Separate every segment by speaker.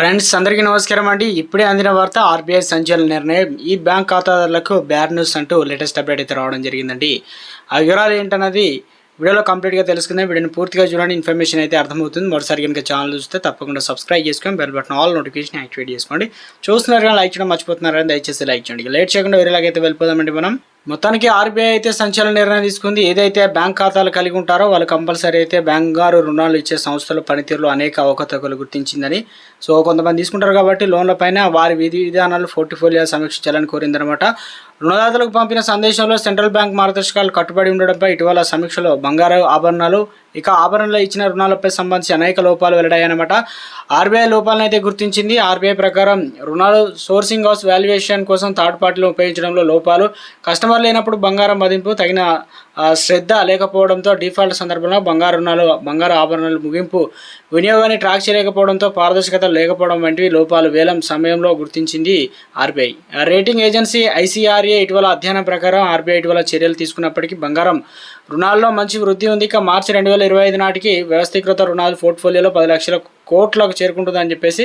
Speaker 1: Friends అందరికీ నమస్కారం అండి. ఇప్పుడే అందిన వార్త ఆర్బీఐ సంచలన నిర్ణయం. ఈ బ్యాంక్ ఖాతాదారులకు బ్యాడ్ న్యూస్ అంటూ లేటెస్ట్ అప్డేట్ అయితే రావడం జరిగిందండి. ఆ వివరాలు ఏంటన్నది వీడియోలో కంప్లీట్గా తెలుసుకుందాం. వీడియోని పూర్తిగా చూడండి. ఇన్ఫర్మేషన్ అయితే అర్థమవుతుంది. మరోసారి కనుక ఛానల్ చూస్తే తప్పకుండా సబ్స్క్రైబ్ చేసుకొని bell button all notification activate చేసుకోండి. చూస్తున్నారు కానీ లైక్ చేయడం మర్చిపోతున్నారు దయచేసి లైక్ చేయండి. లేట్ చేయకుండా వేరేలాగైతే వెళ్ళిపోదామండి మనం. మొత్తానికి ఆర్బీఐ అయితే సంచలన నిర్ణయం తీసుకుంది. ఏదైతే బ్యాంక్ ఖాతాలు కలిగి ఉంటారో వాళ్ళు కంపల్సరీ అయితే బంగారు రుణాలు ఇచ్చే సంస్థల పనితీరులో అనేక అవకతవకలు గుర్తించిందని సో కొంతమంది తీసుకుంటారు కాబట్టి లోన్లపైన వారి విధి విధానాలు పోర్ట్ఫోలియో సమీక్షించాలని కోరిందనమాట. రుణదాతలకు పంపిన సందేశంలో సెంట్రల్ బ్యాంక్ మార్గదర్శకాలు కట్టుబడి ఉండడంపై ఇటీవల సమీక్షలో బంగారు ఆభరణాలు ఇక ఆభరణలో ఇచ్చిన రుణాలపై సంబంధించి అనేక లోపాలు వెల్లడాయన్నమాట ఆర్బీఐ లోపాలను అయితే గుర్తించింది. ఆర్బీఐ ప్రకారం రుణాలు సోర్సింగ్ హౌస్ వాల్యుయేషన్ కోసం థర్డ్ పార్టీలు ఉపయోగించడంలో లోపాలు కస్టమర్ లేనప్పుడు బంగారం మదింపు తగిన శ్రద్ధ లేకపోవడంతో డిఫాల్ట్ సందర్భంలో బంగారు రుణాలు బంగారు ఆభరణాలు ముగింపు వినియోగాన్ని ట్రాక్ చేయలేకపోవడంతో పారదర్శకత లేకపోవడం వంటివి లోపాలు వేలం సమయంలో గుర్తించింది ఆర్బీఐ. రేటింగ్ ఏజెన్సీ ఐసీఆర్ఏ ఇటీవల అధ్యయనం ప్రకారం ఆర్బీఐ ఇటీవల చర్యలు తీసుకున్నప్పటికీ బంగారం రుణాల్లో మంచి వృద్ధి ఉంది. ఇక మార్చి రెండు వేల ఇరవై ఐదు నాటికి వ్యవస్థీకృత రుణాలు పోర్ట్ఫోలియోలో పది లక్షల కోట్లకు చేరుకుంటుందని చెప్పేసి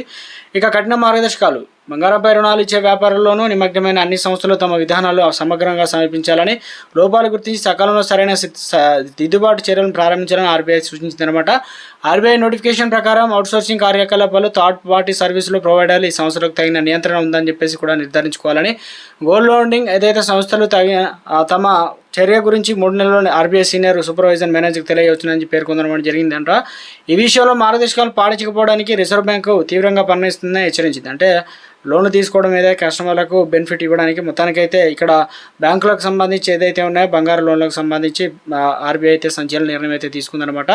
Speaker 1: ఇక కఠిన మార్గదర్శకాలు. బంగారంపై రుణాలు ఇచ్చే వ్యాపారంలోనూ నిమగ్నమైన అన్ని సంస్థలు తమ విధానాలు సమగ్రంగా సమీపించాలని లోపాలు గుర్తించి సకాలంలో సరైన దిద్దుబాటు చర్యలను ప్రారంభించాలని ఆర్బీఐ సూచించిందనమాట ఆర్బీఐ నోటిఫికేషన్ ప్రకారం అవుట్సోర్సింగ్ కార్యకలాపాలు థర్డ్ పార్టీ సర్వీసులు ప్రొవైడర్లు ఈ సంస్థలకు తగిన నియంత్రణ ఉందని చెప్పేసి కూడా నిర్ధారించుకోవాలని. గోల్డ్ లోడింగ్ ఏదైతే సంస్థలు తగిన తమ చర్య గురించి మూడు నెలల్లో ఆర్బీఐ సీనియర్ సూపర్వైజర్ మేనేజర్కి తెలియవచ్చునని పేర్కొనడం జరిగిందంట. ఈ విషయంలో మార్గదర్శకాలు పాటించకపోవడానికి రిజర్వ్ బ్యాంకు తీవ్రంగా పరిణిస్తుందని హెచ్చరించింది. అంటే లోన్ తీసుకోవడం ఏదైతే కస్టమర్లకు బెనిఫిట్ ఇవ్వడానికి మొత్తానికైతే ఇక్కడ బ్యాంకులకు సంబంధించి ఏదైతే ఉన్నాయో బంగారు లోన్లకు సంబంధించి ఆర్బీఐ అయితే సంచలన నిర్ణయం అయితే తీసుకుందనమాట.